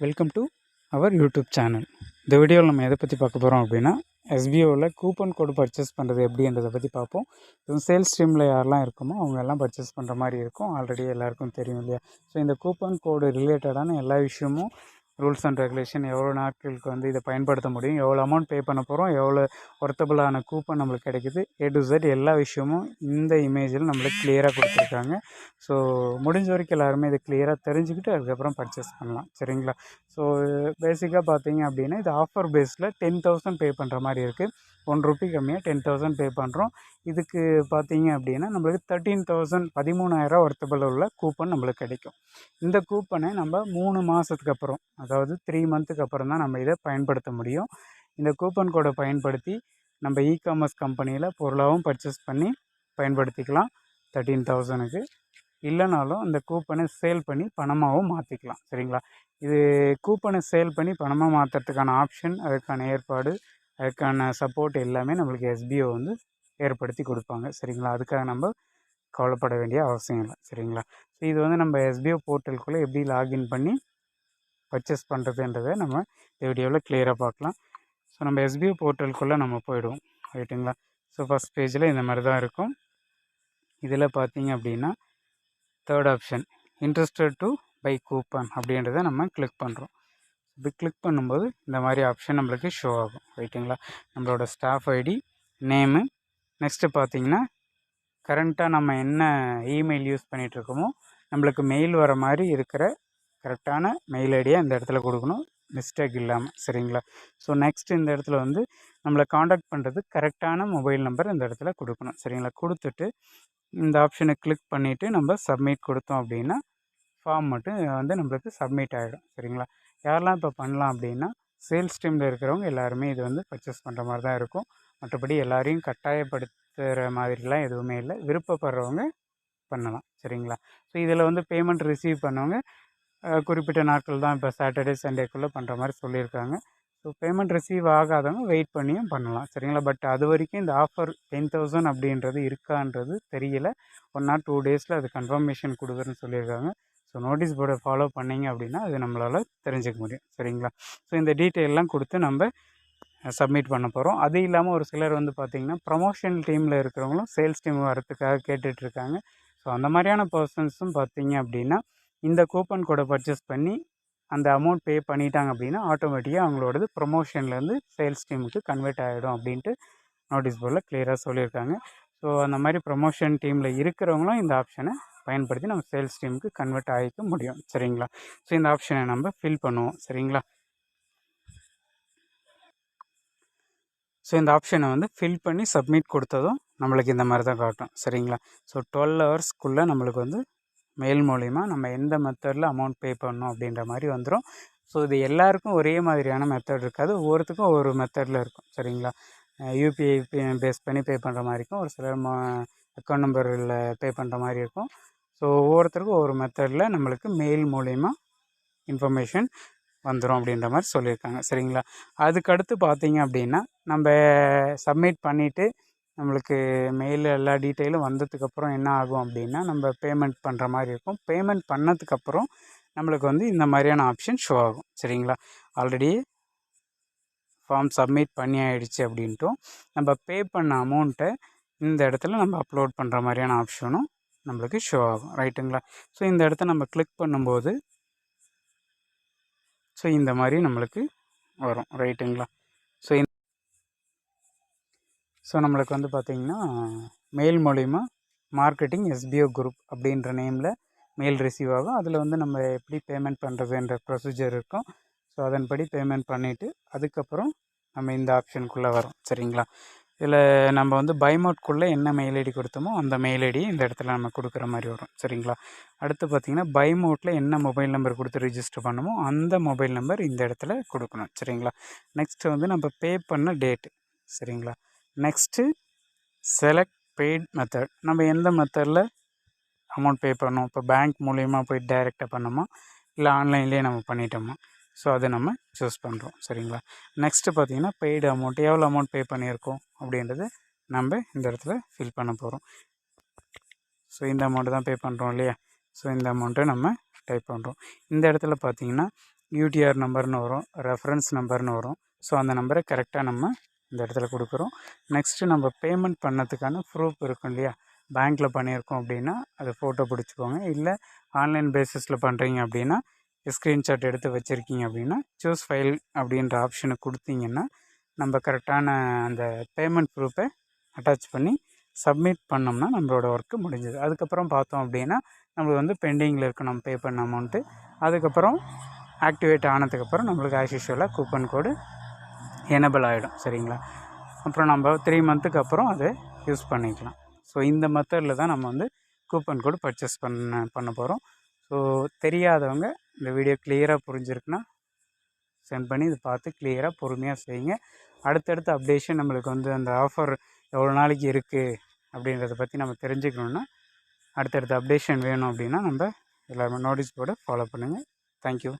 Welcome to our YouTube channel இந்த வீடியோவில் நம்ம எதை பற்றி பார்க்க போகிறோம் அப்படின்னா எஸ்பிஓவில் கூப்பன் கோடு பர்ச்சேஸ் பண்ணுறது எப்படின்றதை பற்றி பார்ப்போம். இதுவும் சேல்ஸ் ஸ்ட்ரீமில் யாரெல்லாம் இருக்குமோ அவங்க எல்லாம் பர்ச்சேஸ் பண்ணுற மாதிரி இருக்கும். ஆல்ரெடி எல்லாருக்கும் தெரியும் இல்லையா? ஸோ இந்த கூப்பன் கோடு ரிலேட்டடான எல்லா விஷயமும் ரூல்ஸ் அண்ட் ரெகுலேஷன் எவ்வளோ நாட்களுக்கு வந்து இதை பயன்படுத்த முடியும் எவ்வளோ அமௌண்ட் பே பண்ண போகிறோம் எவ்வளோ ஒர்த்தபிளான கூப்பன் நம்மளுக்கு கிடைக்குது ஏ டு ஜெட் எல்லா விஷயமும் இந்த இமேஜில் நம்மளுக்கு கிளியராக கொடுத்துருக்காங்க. ஸோ முடிஞ்ச வரைக்கும் எல்லாருமே இதை கிளியராக தெரிஞ்சுக்கிட்டு அதுக்கப்புறம் பர்ச்சேஸ் பண்ணலாம் சரிங்களா? ஸோ பேசிக்காக பார்த்தீங்க அப்படின்னா இது ஆஃபர் பேஸில் டென் தௌசண்ட் பே பண்ணுற மாதிரி இருக்குது ஒன் ருபி கம்மியாக டென் தௌசண்ட் பே பண்ணுறோம் இதுக்கு பார்த்தீங்க அப்படின்னா நம்மளுக்கு தேர்ட்டீன் தௌசண்ட் பதிமூணாயிரம் ஒர்த்தபிள் உள்ள கூப்பன் நம்மளுக்கு கிடைக்கும். இந்த கூப்பனை நம்ம மூணு மாதத்துக்கு அப்புறம் அதாவது த்ரீ மந்த்துக்கு அப்புறம் தான் நம்ம இதை பயன்படுத்த முடியும். இந்த கூப்பன் கோடை பயன்படுத்தி நம்ம இ காமர்ஸ் கம்பெனியில் பொருளாகவும் பர்ச்சேஸ் பண்ணி பயன்படுத்திக்கலாம். தேர்ட்டீன் தௌசணுக்கு இல்லைனாலும் அந்த கூப்பனை சேல் பண்ணி பணமாகவும் மாற்றிக்கலாம் சரிங்களா? இது கூப்பனை சேல் பண்ணி பணமாக மாற்றுறதுக்கான ஆப்ஷன் அதுக்கான ஏற்பாடு அதுக்கான சப்போர்ட் எல்லாமே நம்மளுக்கு எஸ்பிஓ வந்து ஏற்படுத்தி கொடுப்பாங்க. சரிங்களா? அதுக்காக நம்ம கவலைப்பட வேண்டிய அவசியம் இல்லை. சரிங்களா? ஸோ இது வந்து நம்ம எஸ்பிஓ போர்ட்டலுக்குள்ளே எப்படி லாகின் பண்ணி பர்ச்சேஸ் பண்ணுறதுன்றதை நம்ம இந்த வீடியோவில் கிளியராக பார்க்கலாம். ஸோ நம்ம எஸ்பிஓ போர்ட்டலுக்குள்ளே நம்ம போயிடுவோம். ரைட்டுங்களா ஸோ ஃபஸ்ட் பேஜில் இந்த மாதிரி தான் இருக்கும். இதில் பார்த்தீங்க அப்படின்னா third option interested to buy coupon அப்படின்றத நம்ம கிளிக் பண்ணுறோம் இப்படி கிளிக் பண்ணும்போது இந்த மாதிரி ஆப்ஷன் நம்மளுக்கு ஷோ ஆகும். ரைட்டுங்களா நம்மளோட ஸ்டாஃப் ஐடி நேமு நெக்ஸ்ட்டு பார்த்தீங்கன்னா கரண்ட்டாக நம்ம என்ன இமெயில் யூஸ் பண்ணிகிட்ருக்கோமோ நம்மளுக்கு மெயில் வர மாதிரி இருக்கிற கரெக்டான மெயில் ஐடியை இந்த இடத்துல கொடுக்கணும். மிஸ்டேக் இல்லாமல் சரிங்களா? ஸோ நெக்ஸ்ட் இந்த இடத்துல வந்து நம்மளை காண்டாக்ட் பண்ணுறது கரெக்டான மொபைல் நம்பர் இந்த இடத்துல கொடுக்கணும். சரிங்களா? கொடுத்துட்டு இந்த ஆப்ஷனை கிளிக் பண்ணிவிட்டு நம்ம சப்மிட் கொடுத்தோம் அப்படின்னா ஃபார்ம் மட்டும் வந்து நம்மளுக்கு சப்மிட் ஆகிடும் சரிங்களா? யாரெல்லாம் இப்போ பண்ணலாம் அப்படின்னா சேல்ஸ் டீமில் இருக்கிறவங்க எல்லாருமே இது வந்து பர்ச்சேஸ் பண்ணுற மாதிரி தான் இருக்கும். மற்றபடி எல்லாரையும் கட்டாயப்படுத்துகிற மாதிரிலாம் எதுவுமே இல்லை. விருப்பப்படுறவங்க பண்ணலாம். சரிங்களா? ஸோ இதில் வந்து பேமெண்ட் ரிசீவ் பண்ணவங்க குறிப்பிட்ட நாட்கள் தான் இப்போ சாட்டர்டே சண்டேக்குள்ளே பண்ணுற மாதிரி சொல்லியிருக்காங்க. ஸோ பேமெண்ட் ரிசீவ் ஆகாதவங்க வெயிட் பண்ணியும் பண்ணலாம். சரிங்களா? பட் அது வரைக்கும் இந்த ஆஃபர் டென் தௌசண்ட் அப்படின்றது இருக்கான்றது தெரியல. ஒன் ஆர் டூ டேஸில் அது கன்ஃபர்மேஷன் கொடுக்குறேன்னு சொல்லியிருக்காங்க. ஸோ நோட்டீஸ் போர்டை ஃபாலோ பண்ணிங்க அப்படின்னா அது நம்மளால் தெரிஞ்சுக்க முடியும். சரிங்களா? ஸோ இந்த டீட்டெயிலெலாம் கொடுத்து நம்ம சப்மிட் பண்ண போகிறோம் அது இல்லாமல் ஒரு சிலர் வந்து பார்த்திங்கன்னா ப்ரமோஷன் டீமில் இருக்கிறவங்களும் சேல்ஸ் டீம் வரத்துக்காக கேட்டுட்ருக்காங்க ஸோ அந்த மாதிரியான பர்சன்ஸும் பார்த்தீங்க அப்படின்னா இந்த கூப்பன் கோடை பர்ச்சேஸ் பண்ணி அந்த அமௌண்ட் பே பண்ணிட்டாங்க அப்படின்னா ஆட்டோமேட்டிக்காக அவங்களோடது ப்ரொமோஷன்லேருந்து சேல்ஸ் டீமுக்கு கன்வெர்ட் ஆகிடும் அப்படின்ட்டு நோட்டீஸ் போர்டில் கிளியராக சொல்லியிருக்காங்க. ஸோ அந்த மாதிரி ப்ரொமோஷன் டீமில் இருக்கிறவங்களும் இந்த ஆப்ஷனை பயன்படுத்தி நம்ம சேல்ஸ் டீமுக்கு கன்வெர்ட் ஆகிக்க முடியும். சரிங்களா? ஸோ இந்த ஆப்ஷனை நம்ம ஃபில் பண்ணுவோம். சரிங்களா? ஸோ இந்த ஆப்ஷனை வந்து ஃபில் பண்ணி சப்மிட் கொடுத்ததும் நம்மளுக்கு இந்த மாதிரி தான் காட்டும். சரிங்களா? ஸோ டுவெல் ஹவர்ஸ்க்குள்ளே நம்மளுக்கு வந்து மெயில் மூலிமா நம்ம எந்த மெத்தடில் அமௌண்ட் பே பண்ணணும் அப்படின்ற மாதிரி வந்துடும் ஸோ இது எல்லாருக்கும் ஒரே மாதிரியான மெத்தட் இருக்காது. ஒவ்வொருத்துக்கும் ஒவ்வொரு மெத்தடில் இருக்கும். சரிங்களா? யூபிஐ பேஸ் பண்ணி பே பண்ணுற மாதிரி இருக்கும். ஒரு சிலர் அக்கௌண்ட் நம்பரில் பே பண்ணுற மாதிரி இருக்கும். ஸோ ஒவ்வொருத்தருக்கும் ஒவ்வொரு மெத்தடில் நம்மளுக்கு மெயில் மூலிமா இன்ஃபர்மேஷன் வந்துடும் அப்படின்ற மாதிரி சொல்லியிருக்காங்க. சரிங்களா? அதுக்கடுத்து பார்த்தீங்க அப்படின்னா நம்ம சப்மிட் பண்ணிவிட்டு நம்மளுக்கு மெயில் எல்லா டீட்டெயிலும் வந்ததுக்கப்புறம் என்ன ஆகும் அப்படின்னா நம்ம பேமெண்ட் பண்ணுற மாதிரி இருக்கும். பேமெண்ட் பண்ணதுக்கப்புறம் நம்மளுக்கு வந்து இந்த மாதிரியான ஆப்ஷன் ஷோ ஆகும். சரிங்களா? ஆல்ரெடி ஃபார்ம் சப்மிட் பண்ணி ஆயிடுச்சு அப்படின்ட்டும் நம்ம பே பண்ண அமௌண்ட்டை இந்த இடத்துல நம்ம அப்லோட் பண்ணுற மாதிரியான ஆப்ஷனும் நம்மளுக்கு ஷோ ஆகும். ரைட்டுங்களா ஸோ இந்த இடத்த நம்ம கிளிக் பண்ணும்போது ஸோ இந்த மாதிரி நம்மளுக்கு வரும். ரைட்டுங்களா ஸோ இந்த ஸோ நம்மளுக்கு வந்து பார்த்திங்கன்னா மெயில் மூலிமா மார்க்கெட்டிங் எஸ்பிஓ குரூப் அப்படின்ற நேமில் மெயில் ரிசீவ் ஆகும். அதில் வந்து நம்ம எப்படி பேமெண்ட் பண்ணுறதுன்ற ப்ரொசீஜர் இருக்கும். ஸோ அதன்படி பேமெண்ட் பண்ணிவிட்டு அதுக்கப்புறம் நம்ம இந்த ஆப்ஷனுக்குள்ளே வரோம். சரிங்களா? இதில் நம்ம வந்து பைமோட்குள்ளே என்ன மெயில் ஐடி கொடுத்தோமோ அந்த மெயில் ஐடி இந்த இடத்துல நம்ம கொடுக்குற மாதிரி வரும். சரிங்களா? அடுத்து பார்த்திங்கன்னா பைமோட்டில் என்ன மொபைல் நம்பர் கொடுத்து ரிஜிஸ்டர் பண்ணமோ அந்த மொபைல் நம்பர் இந்த இடத்துல கொடுக்கணும். சரிங்களா? நெக்ஸ்ட்டு வந்து நம்ம பே பண்ண டேட்டு சரிங்களா? நெக்ஸ்ட்டு செலக்ட் பெய்ட் மெத்தட் நம்ம எந்த மெத்தடில் அமௌண்ட் பே பண்ணோம் இப்போ பேங்க் மூலியமாக போய் டைரெக்டாக பண்ணோமா இல்லை ஆன்லைன்லேயே நம்ம பண்ணிட்டோமா? ஸோ அதை நம்ம சூஸ் பண்ணுறோம் சரிங்களா? நெக்ஸ்ட்டு பார்த்தீங்கன்னா பெய்டு அமௌண்ட் எவ்வளோ அமௌண்ட் பே பண்ணியிருக்கோம் அப்படின்றத நம்ம இந்த இடத்துல ஃபில் பண்ண போகிறோம் ஸோ இந்த அமௌண்ட்டு தான் பே பண்ணுறோம் இல்லையா? ஸோ இந்த அமௌண்ட்டை நம்ம டைப் பண்ணுறோம் இந்த இடத்துல பார்த்தீங்கன்னா யூடிஆர் நம்பர்னு வரும் ரெஃபரன்ஸ் நம்பர்னு வரும். ஸோ அந்த நம்பரை கரெக்டாக நம்ம இந்த இடத்துல கொடுக்குறோம். நெக்ஸ்ட்டு நம்ம பேமெண்ட் பண்ணதுக்கான ப்ரூஃப் இருக்கும் இல்லையா? பேங்க்கில் பண்ணியிருக்கோம் அப்படின்னா அதை ஃபோட்டோ பிடிச்சிக்கோங்க. இல்லை ஆன்லைன் பேசிஸில் பண்ணுறீங்க அப்படின்னா ஸ்க்ரீன்ஷாட் எடுத்து வச்சுருக்கீங்க அப்படின்னா சூஸ் ஃபைல் அப்படின்ற ஆப்ஷனை கொடுத்தீங்கன்னா நம்ம கரெக்டான அந்த பேமெண்ட் ப்ரூஃபை அட்டாச் பண்ணி சப்மிட் பண்ணோம்னா நம்மளோட ஒர்க்கு முடிஞ்சது. அதுக்கப்புறம் பார்த்தோம் அப்படின்னா நம்மளுக்கு வந்து பெண்டிங்கில் இருக்கும் நம்ம பே பண்ண அமௌண்ட்டு அதுக்கப்புறம் ஆக்டிவேட் ஆனதுக்கப்புறம் நம்மளுக்கு ஆஸ் யூஷுவலாக கூப்பன் கோடு எனபிள் ஆகிடும் சரிங்களா? அப்புறம் நம்ம த்ரீ மந்த்துக்கு அப்புறம் அதை யூஸ் பண்ணிக்கலாம். ஸோ இந்த மெத்தடில் தான் நம்ம வந்து கூப்பன் கோடு பர்ச்சேஸ் பண்ண பண்ண போகிறோம் ஸோ தெரியாதவங்க இந்த வீடியோ கிளியராக புரிஞ்சிருக்குன்னா சென்ட் பண்ணி இதை பார்த்து கிளியராக பொறுமையாக செய்யுங்க. அடுத்தடுத்த அப்டேஷன் நம்மளுக்கு வந்து அந்த ஆஃபர் எவ்வளோ நாளைக்கு இருக்குது அப்படின்றத பற்றி நம்ம தெரிஞ்சுக்கணுன்னா அடுத்தடுத்த அப்டேஷன் வேணும் அப்படின்னா நம்ம எல்லாருமே நோட்டீஸ் போர்டை ஃபாலோ பண்ணுங்கள் தேங்க்யூ